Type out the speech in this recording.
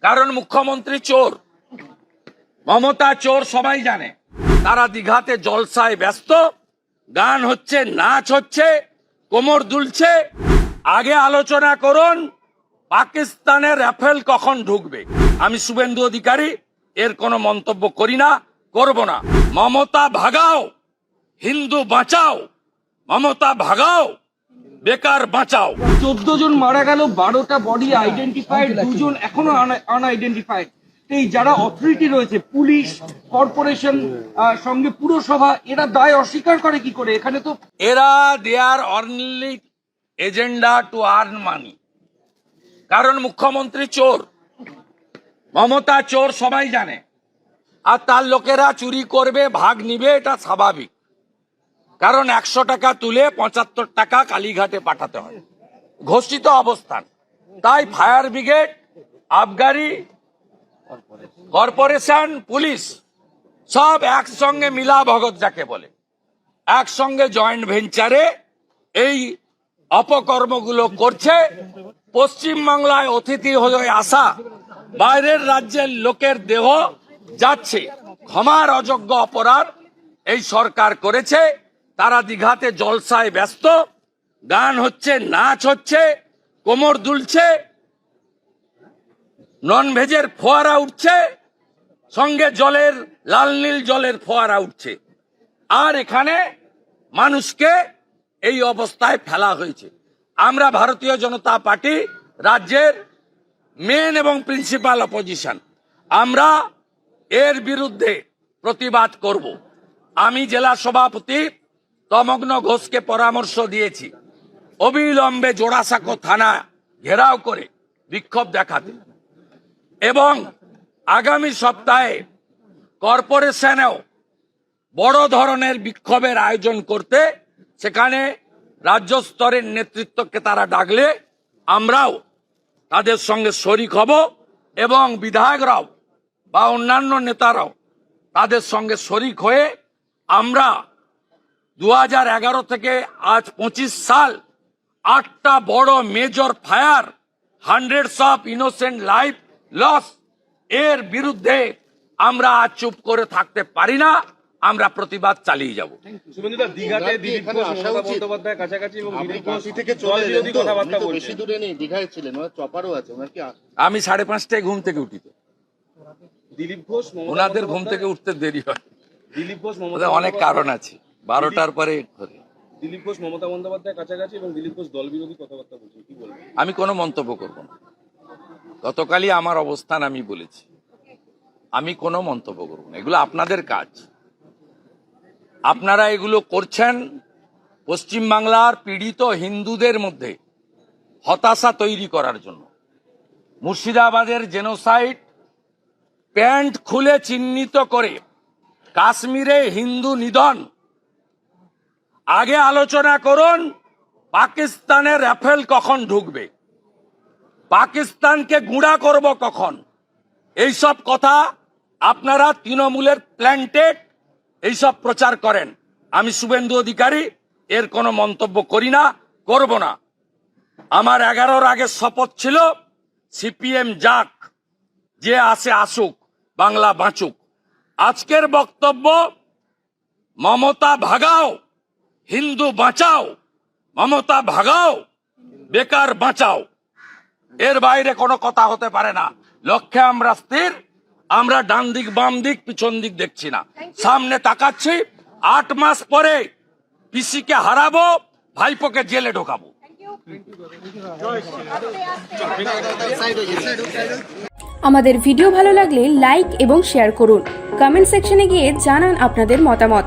কারণ মুখ্যমন্ত্রী চোর। মমতা চোর সবাই জানে। তারা দীঘাতে জলসায় ব্যস্ত। গান হচ্ছে, নাচ হচ্ছে, কোমর দুলছে। আগে আলোচনা করুন, পাকিস্তানের রাফেল কখন ঢুকবে? আমি শুভেন্দু অধিকারী, এর কোনো মন্তব্য করি না, করব না। মমতা ভাগাও, হিন্দু বাঁচাও। মমতা ভাগাও। বেকার বাঁচাও। চোদ্দ জন মারা গেল বারোটা বডি আইডেন্টিফাইড দুজন এখনও আনআইডেন্টিফাইড এই যারা অথরিটি রয়েছে পুলিশ কর্পোরেশন সঙ্গে পুরসভা এরা দায় অস্বীকার করে কি করে? এখানে তো এরা there only agenda to earn money কারণ মুখ্যমন্ত্রী চোর। মমতা চোর সবাই জানে। আর তার লোকেরা চুরি করবে ভাগ নিবে এটা স্বাভাবিক। কারণ একশো টাকা তুলে পঁচাত্তর টাকা কালীঘাটে পাঠাতে হয়। ঘোষিত অবস্থান। তাই ফায়ার ব্রিগেড, আবগারি, কর্পোরেশন, পুলিশ সব একসঙ্গে মিলা ভগত যাকে বলে। একসঙ্গে জয়েন্ট ভেঞ্চারে এই অপকর্মগুলো করছে। পশ্চিমবাংলায় অতিথি হয়ে আসা বাইরের রাজ্যের লোকের দেহ যাচ্ছে। ক্ষমার অযোগ্য অপরাধ এই সরকার করেছে। তারা দীঘাতে জলসায় ব্যস্ত। গান হচ্ছে, নাচ হচ্ছে, কোমর দুলছে নন ভেজের ফোয়ারা উঠছে, সঙ্গে জলের, লাল নীল জলের ফোয়ারা উঠছে। আর এখানে মানুষকে এই অবস্থায় ফেলা হয়েছে। আমরা ভারতীয় জনতা পার্টি রাজ্যের মেন এবং প্রিন্সিপাল অপোজিশন আমরা এর বিরুদ্ধে প্রতিবাদ করব। আমি জেলা সভাপতি তমগ্ন ঘোষকে পরামর্শ দিয়েছি। অবিলম্বে জোড়াসাঁকো থানা ঘেরাও করে বিক্ষোভ দেখাতে। এবং আগামী সপ্তাহে কর্পোরেশনেও বড় ধরনের বিক্ষোভের আয়োজন করতে সেখানে রাজ্য স্তরের নেতৃত্বকে তারা ডাকলে আমরাও তাদের সঙ্গে শরিক হব এবং বিধায়করাও বা অন্যান্য নেতারাও তাদের সঙ্গে শরিক হয়ে আমরা দু এগারো থেকে আজ পঁচিশ সাল আটটা বড় major fire hundreds of innocent life loss এর বিরুদ্ধে আমরা আজ চুপ করে থাকতে পারি না আমরা প্রতিবাদ চালিয়ে যাব। আমি সাড়ে পাঁচটায় ঘুম থেকে উঠি দিলীপ ঘোষ ওনাদের ঘুম থেকে উঠতে দেরি হয়। দিলীপ ঘোষ অনেক কারণ আছে। বারোটার পরে করে দিলীপ ঘোষ মমতা বন্দ্যোপাধ্যায় কাছাকাছি এবং দিলীপ ঘোষ দলবিরোধী কথাবার্তা বলছেন কি বলবেন? আমি কোনো মন্তব্য করব না। গতকালই আমার অবস্থান আমি বলেছি। আমি কোনো মন্তব্য করব না। এগুলো আপনাদের কাজ। আপনারা এগুলো করছেন পশ্চিমবাংলার পীড়িত হিন্দুদের মধ্যে হতাশা তৈরি করার জন্য। মুর্শিদাবাদের জেনোসাইড প্যান্ট খুলে চিহ্নিত করে কাশ্মীরে হিন্দু নিধন আগে আলোচনা করুন পাকিস্তানের রাফেল কখন ঢুকবে? পাকিস্তানকে গুঁড়া করব কখন? এইসব কথা আপনারা তৃণমূলের প্ল্যান্টেড এইসব প্রচার করেন। আমি শুভেন্দু অধিকারী, এর কোনো মন্তব্য করি না, করব না। আমার এগারোর আগে শপথ ছিল, সিপিএম যাক, যে আসে আসুক, বাংলা বাঁচুক। আজকের বক্তব্য, মমতা ভাগাও। হিন্দু বাঁচাও মমতা ভাগাও বেকার বাঁচাও। এর বাইরে কোনো কথা হতে পারে না। লক্ষ্যে আমরা স্থির আমরা ডান দিক বাম দিক পিছন দিক দেখছি না। সামনে তাকাচ্ছি আট মাস পরে পিসিকে হারাবো ভাইপোকে জেলে ঢোকাবো। আমাদের ভিডিও ভালো লাগলে লাইক এবং শেয়ার করুন। কমেন্ট সেকশনে গিয়ে জানান আপনাদের মতামত।